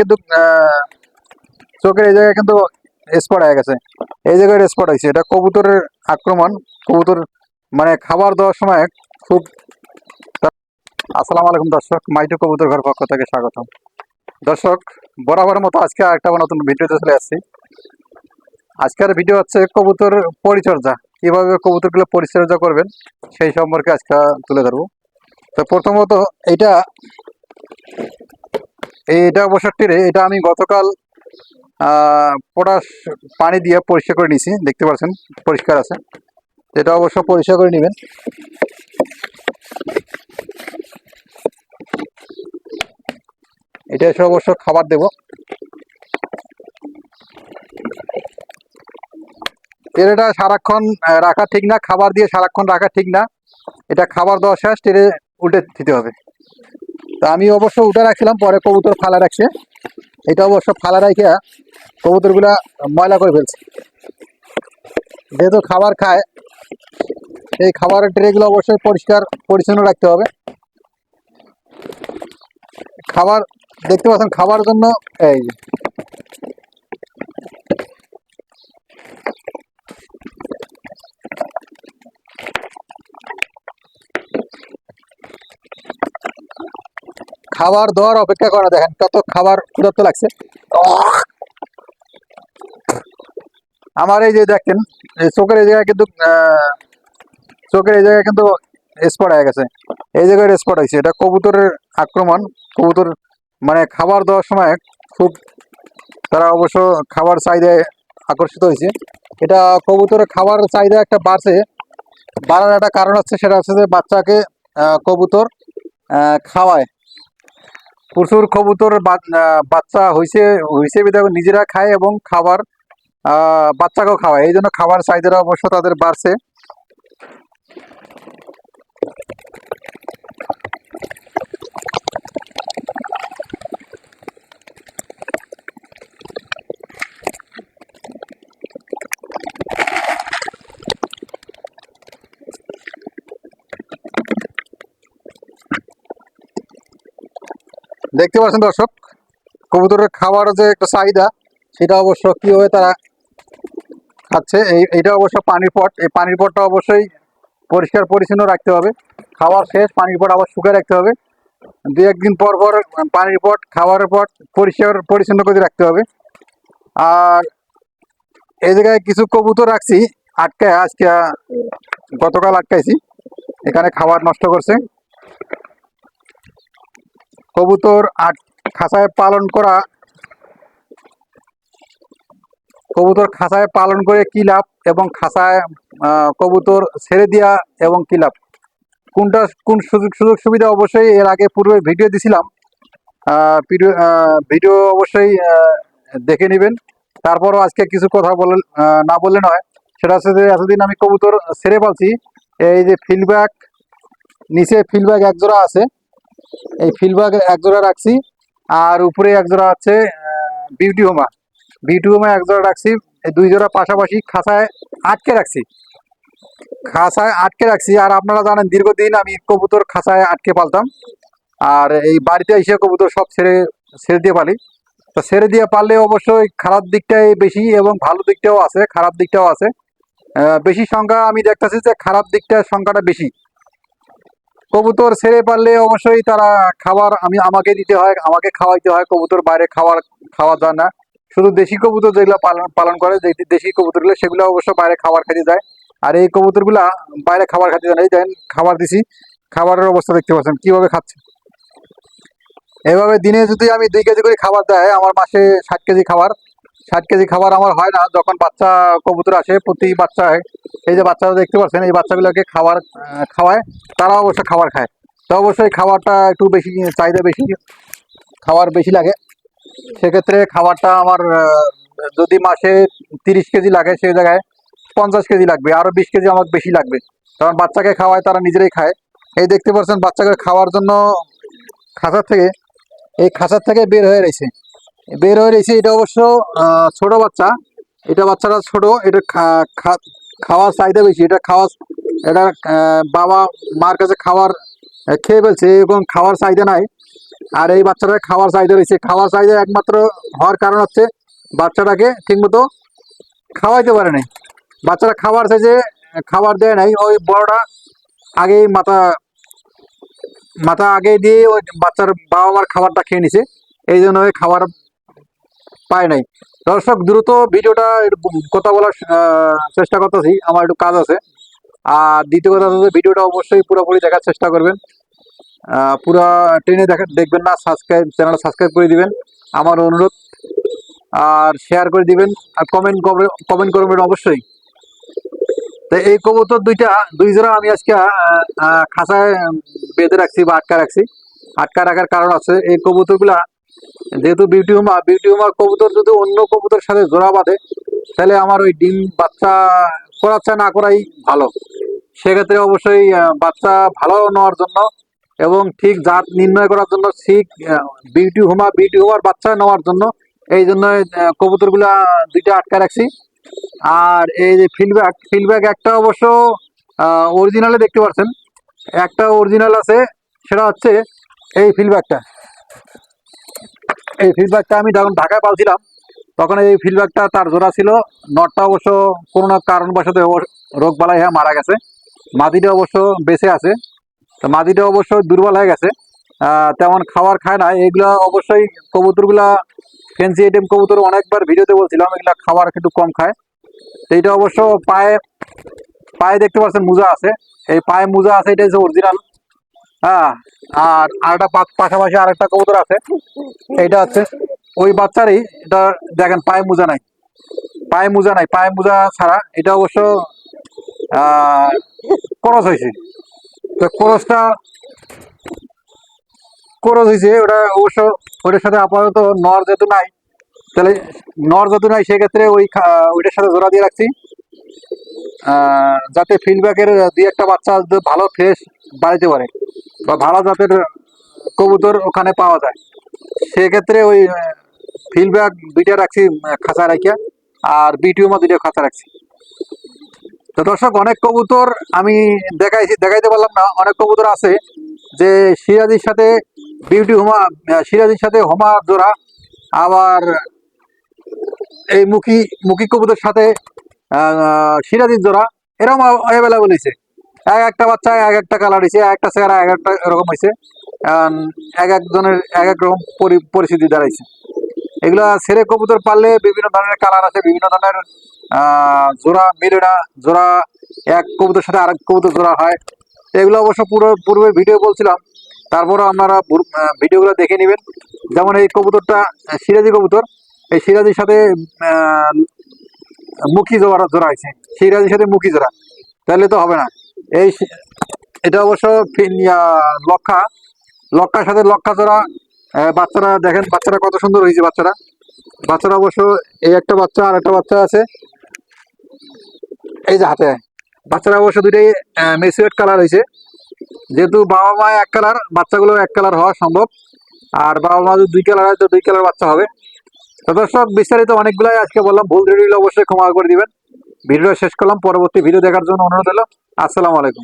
কিন্তু চোখের এই জায়গায় কিন্তু স্পট হয়ে গেছে। এই জায়গায় স্পট হয়েছে। এটা কবুতরের আক্রমণ। কবুতর মানে খাবার দেওয়ার সময় খুব আসসালামু আলাইকুম দর্শক, মাইটু কবুতর ঘর পক্ষ থেকে স্বাগতম। দর্শক, বরাবর মতো আজকে একটা নতুন ভিডিওতে চলে আসছি। আজকের ভিডিও হচ্ছে কবুতর পরিচর্যা। কীভাবে কবুতরগুলো পরিচর্যা করবেন, সেই সম্পর্কে আজকে তুলে ধরবো। তো প্রথমত এটা এইটা অবশ্য টিরে এটা আমি গতকাল পটাশ পানি দিয়ে পরিষ্কার করে নিয়েছি, দেখতে পাচ্ছেন, পরিষ্কার আছে। এটা অবশ্য পরিষ্কার করে নেবেন। এটা এসে অবশ্য খাবার দেব। টেরেটা সারাক্ষণ রাখা ঠিক না, খাবার দিয়ে সারাক্ষণ রাখা ঠিক না। এটা খাবার দেওয়া শেষ টেরে উল্টে দিতে হবে। তা আমি অবশ্য উঠে রাখছিলাম, পরে কবুতর ফালা রাখছে। এটা অবশ্য ফালা রাখে কবুতরগুলা ময়লা করে ফেলছে। যেহেতু খাবার খায়, এই খাবারের ট্রেগুলো অবশ্যই পরিষ্কার, পরিচ্ছন্ন রাখতে হবে। খাবার, দেখতে পাচ্ছেন খাবার জন্য, এই খাবার দেওয়ার অপেক্ষা করা, দেখেন কত খাবার ক্ষুধার্ত লাগছে। আমার এই যে দেখেন চোখের এই জায়গায় কিন্তু চোখের এই জায়গায় কিন্তু স্পট হয়ে গেছে। এই জায়গায় স্পট হয়েছে, এটা কবুতরের আক্রমণ। কবুতর মানে খাবার দেওয়ার সময় খুব তারা অবশ্য খাবার চাহিদায় আকর্ষিত হয়েছে। এটা কবুতরের খাবার চাহিদা একটা বাড়ছে। বাড়ার একটা কারণ হচ্ছে, সেটা হচ্ছে যে বাচ্চাকে কবুতর খাওয়ায়। প্রচুর কবুতর বাচ্চা হয়েছে হয়েছে বিধায় নিজেরা খায় এবং খাবার বাচ্চাকেও খাওয়ায়। এই জন্য খাবার চাহিদাটা অবশ্য তাদের বাড়ছে। দেখতে পাচ্ছেন দর্শক, কবুতরের খাবার যে একটা চাহিদা, সেটা অবশ্য কীভাবে তারা খাচ্ছে, এই এইটা অবশ্য পানির পট, এই পানির পটটা অবশ্যই পরিষ্কার পরিচ্ছন্ন রাখতে হবে। খাওয়ার শেষ, পানির পট আবার শুকিয়ে রাখতে হবে। দু একদিন পর পর পানির পট, খাবারের পট পরিষ্কার, পরিচ্ছন্ন করে রাখতে হবে। আর এই জায়গায় কিছু কবুতর রাখছি, আটকায়, আজকে গতকাল আটকাইছি। এখানে খাবার নষ্ট করছে। কবুতর আট খাঁচায় পালন করা কবুতর খাঁচায় পালন করে কি লাভ এবং খাঁচায় কবুতর ছেড়ে দেওয়া এবং কি লাভ? কোনটা, কোন সুযোগ সুযোগ সুবিধা অবশ্যই এর আগে পূর্বে ভিডিও দিছিলাম। ভিডিও অবশ্যই দেখে নেবেন। তারপরও আজকে কিছু কথা বলে না বললে নয়। সেটা হচ্ছে যে এতদিন আমি কবুতর ছেড়ে পালছি। এই যে ফিল্ডব্যাক নিচে ফিল্ডব্যাক এক জোড়া আছে। এই ফিল্ডব্যাগ এক জোড়া রাখছি। আর উপরে এক জোড়া আছে বিউটি হোমা বিউটি হোমা এক জোড়া রাখছি। এই দুই জোড়া পাশাপাশি খাঁচায় আটকে রাখছি। খাঁচায় আটকে রাখছি। আর আপনারা জানেন, দীর্ঘদিন আমি কবুতর খাঁচায় আটকে পালতাম। আর এই বাড়িতে এসে কবুতর সব ছেড়ে ছেড়ে দিয়ে পালি। তো ছেড়ে দিয়ে পারলে অবশ্যই খারাপ দিকটাই বেশি এবং ভালো দিকটাও আছে, খারাপ দিকটাও আছে। বেশি সংখ্যা আমি দেখতেছি যে খারাপ দিকটার সংখ্যাটা বেশি। কবুতর ছেড়ে পারলে অবশ্যই তারা খাবার, আমি, আমাকে দিতে হয়, আমাকে খাওয়াইতে হয়, কবুতর বাইরে খাবার খাওয়া যায় না। শুধু দেশি কবুতর যেগুলো পালন করে, যে দেশি কবুতরগুলো, সেগুলো অবশ্য বাইরে খাবার খেতে যায়। আর এই কবুতরগুলা বাইরে খাবার খেতে যায় না। এই দেন খাবার দিছি। খাবারের অবস্থা দেখতে পাচ্ছেন, কীভাবে খাচ্ছে। এভাবে দিনে যদি আমি দুই কেজি করে খাবার দেয়, আমার মাসে ষাট কেজি খাবার ষাট কেজি খাবার আমার হয় না। যখন বাচ্চা কবুতর আসে, প্রতি বাচ্চায় এই যে বাচ্চারা দেখতে পাচ্ছেন, এই বাচ্চাগুলোকে খাবার খাওয়ায়। তারা অবশ্য খাবার খায়। তো অবশ্যই খাবারটা একটু বেশি, চাহিদা বেশি, খাবার বেশি লাগে। সেক্ষেত্রে খাবারটা আমার যদি মাসে তিরিশ কেজি লাগে সেই জায়গায় পঞ্চাশ কেজি লাগবে আরও বিশ কেজি আমার বেশি লাগবে। কারণ বাচ্চাকে খাওয়ায়, তারা নিজেরাই খায়। এই দেখতে পাচ্ছেন, বাচ্চাকে খাওয়ার জন্য খাঁচার থেকে, এই খাঁচার থেকে বের হয়ে রয়েছে। বের হয়ে রয়েছে এটা অবশ্য ছোট বাচ্চা। এটা বাচ্চাটা ছোট এটা খাওয়ার চাহিদা বেশি। এটা খাওয়া এটা বাবা মার কাছে আহ, খেয়ে ফেলছে এবং খাওয়ার চাহিদা নাই। আর এই বাচ্চাটা খাওয়ার চাহিদা রয়েছে। খাওয়ার চাহিদা একমাত্র হওয়ার কারণ হচ্ছে বাচ্চাটাকে ঠিকমতো খাওয়াইতে পারে নাই। বাচ্চারা খাবার চাইছে খাবার দেয় নাই। ওই বড়টা আগেই মাথা মাথা আগে দিয়ে ওই বাচ্চার বাবা মার খাবারটা খেয়ে নিছে। এই জন্য ওই খাবার পায় নাই। দর্শক, দ্রুত ভিডিওটা কথা বলার চেষ্টা করতেছি। আমার একটু কাজ আছে। আর দ্বিতীয় কথা হচ্ছে ভিডিওটা অবশ্যই পুরোপুরি দেখার চেষ্টা করবেন। পুরা টেনে দেখা, দেখবেন না সাবস্ক্রাইব চ্যানেল সাবস্ক্রাইব করে দিবেন। আমার অনুরোধ। আর শেয়ার করে দিবেন। আর কমেন্ট কমেন্ট করবেন অবশ্যই। তো এই কবুতর দুইটা, দুই জোড়া আমি আজকে খাঁচায় বেঁধে রাখছি বা আটকা রাখছি। আটকা রাখার কারণ আছে, এই কবুতরগুলা যেহেতু বিউটি হুমা বিউটি হুমার কবুতর যদি অন্য কবুতরের সাথে জোড়া বাঁধে, তাহলে আমার ওই ডিম বাচ্চা করাচ্ছে না করাই ভালো। সেক্ষেত্রে অবশ্যই বাচ্চা ভালো নেওয়ার জন্য এবং ঠিক জাত নির্ণয় করার জন্য, ঠিক বিউটি হুমা বিউটি হুমার বাচ্চা নেওয়ার জন্য এই জন্য কবুতরগুলা দুইটা আটকা রাখছি। আর এই যে ফিডব্যাক ফিডব্যাক একটা অবশ্য অরিজিনালে দেখতে পাচ্ছেন। একটা অরিজিনাল আছে, সেটা হচ্ছে এই ফিডব্যাকটা এই ফিডব্যাকটা আমি যখন ঢাকায় পালছিলাম তখন এই ফিডব্যাকটা তার জোড়া ছিল। নটটা অবশ্য কোনো না কারণবশত রোগ বালাই হয়ে মারা গেছে। মাদিটা অবশ্য বেঁচে আছে। তো মাদিটা অবশ্য দুর্বল হয়ে গেছে। তেমন খাবার খায় না। এগুলা অবশ্যই কবুতরগুলা ফেন্সি আইটেম কবুতর অনেকবার ভিডিওতে বলছিলাম, এগুলা খাবার একটু কম খায়। এইটা অবশ্য পায়ে পায়ে দেখতে পাচ্ছেন মোজা আছে। এই পায়ে মোজা আছে এটা হচ্ছে অরিজিনাল হ্যাঁ আর পাশাপাশি আরেকটা কবুতর আছে। এইটা ওই বাচ্চারই, এটা দেখেন, পায়ে মোজা নাই। পায়ে মোজা নাই, পায়ে মোজা ছাড়া এটা অবশ্য করস হয়েছে তো করসটা করস হয়েছে ওটা অবশ্য ওটার সাথে আপাতত নর যেহেতু নাই, তাহলে নর যেহেতু নাই, সেক্ষেত্রে ওই ওইটার সাথে জোড়া দিয়ে রাখছি। যাতে ফিডব্যাকের দুই একটা বাচ্চা ভালো ফ্রেশ বাড়িতে পারে বা ভালো জাতের কবুতর ওখানে পাওয়া যায়। সেক্ষেত্রে ওই ফিডব্যাক দুইটা রাখছি খাঁচা রাখিয়া আর বিটিউমা দুইটা খাঁচা রাখছি। তো দর্শক, অনেক কবুতর আমি দেখাইছি, দেখাইতে পারলাম না, অনেক কবুতর আছে যে সিরাজির সাথে বিউটি হোমা সিরাজির সাথে হোমা জোড়া, আবার এই মুখী মুখী কবুতর সাথে সিরাজির জোড়া এরকম অ্যাভেলেবল হয়েছে এক একটা বাচ্চা এক একটা কালার হয়েছে এক একটা চেহারা এক একটা এরকম হয়েছে এক একজনের এক এক রকম পরি- পরিস্থিতি দাঁড়াইছে। এগুলা ছেড়ে কবুতর পারলে বিভিন্ন ধরনের কালার আছে, বিভিন্ন ধরনের জোড়া মিলে না, জোড়া এক কবুতর সাথে আরেক কবুতর জোড়া হয়। এগুলো অবশ্য পুরো, পূর্বে ভিডিও বলছিলাম তারপরে আপনারা ভিডিওগুলো দেখে নেবেন। যেমন এই কবুতরটা সিরাজি কবুতর। এই সিরাজির সাথে মুখী জোড়া জোড়া হয়েছে। সিরাজির সাথে মুখী জোড়া। তাহলে তো হবে না। এই এটা অবশ্য লক্ষা লক্ষার সাথে লক্ষা জোড়া। বাচ্চারা দেখেন, বাচ্চারা কত সুন্দর হয়েছে বাচ্চারা। বাচ্চারা অবশ্য এই একটা বাচ্চা, আর একটা বাচ্চা আছে। এই যে হাতে। বাচ্চারা অবশ্য দুইটাই মেসিউট কালার হয়েছে। যেহেতু বাবা মা এক কালার, বাচ্চাগুলো এক কালার হওয়া সম্ভব। আর বাবা মা দুই কালার হয়, তো দুই কালার বাচ্চা হবে। তো দর্শক, বিস্তারিত অনেকগুলাই আজকে বললাম, ভুল ভিডিও অবশ্যই ক্ষমা করে দিবেন। ভিডিও শেষ করলাম, পরবর্তী ভিডিও দেখার জন্য অনুরোধ হলো আসসালামু আলাইকুম।